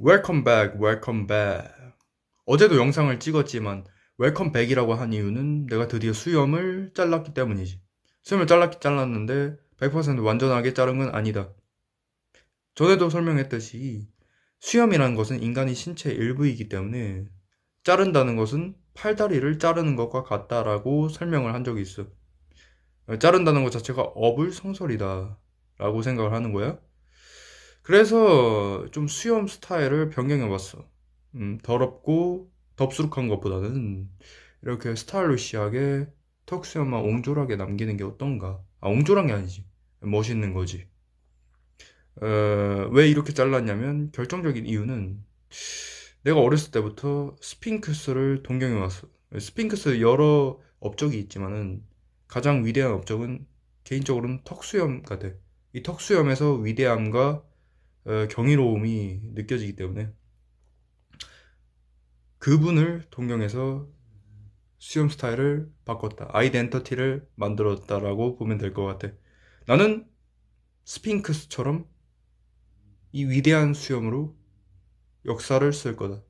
Welcome back, welcome back. 어제도 영상을 찍었지만 웰컴 백이라고 한 이유는 내가 드디어 수염을 잘랐기 때문이지. 수염을 잘랐기 잘랐는데 100% 완전하게 자른 건 아니다. 전에도 설명했듯이 수염이라는 것은 인간의 신체 일부이기 때문에 자른다는 것은 팔다리를 자르는 것과 같다라고 설명을 한 적이 있어. 어, 자른다는 것 자체가 어불성설이다 라고 생각을 하는 거야. 그래서 좀 수염 스타일을 변경해 봤어. 음, 더럽고 덥수룩한 것보다는 이렇게 스타일리시하게 턱 수염만 옹졸하게 남기는 게 어떤가? 아, 옹졸한 게 아니지. 멋있는 거지. 어, 왜 이렇게 잘랐냐면 결정적인 이유는 내가 어렸을 때부터 스핑크스를 동경해 왔어. 스핑크스 여러 업적이 있지만은 가장 위대한 업적은 개인적으로는 턱수염 같아. 이 턱수염에서 위대함과 어, 경이로움이 느껴지기 때문에 그분을 동경해서 수염 스타일을 바꿨다. 아이덴티티를 만들었다라고 보면 될 것 같아. 나는 스핑크스처럼 이 위대한 수염으로 역사를 쓸 거다.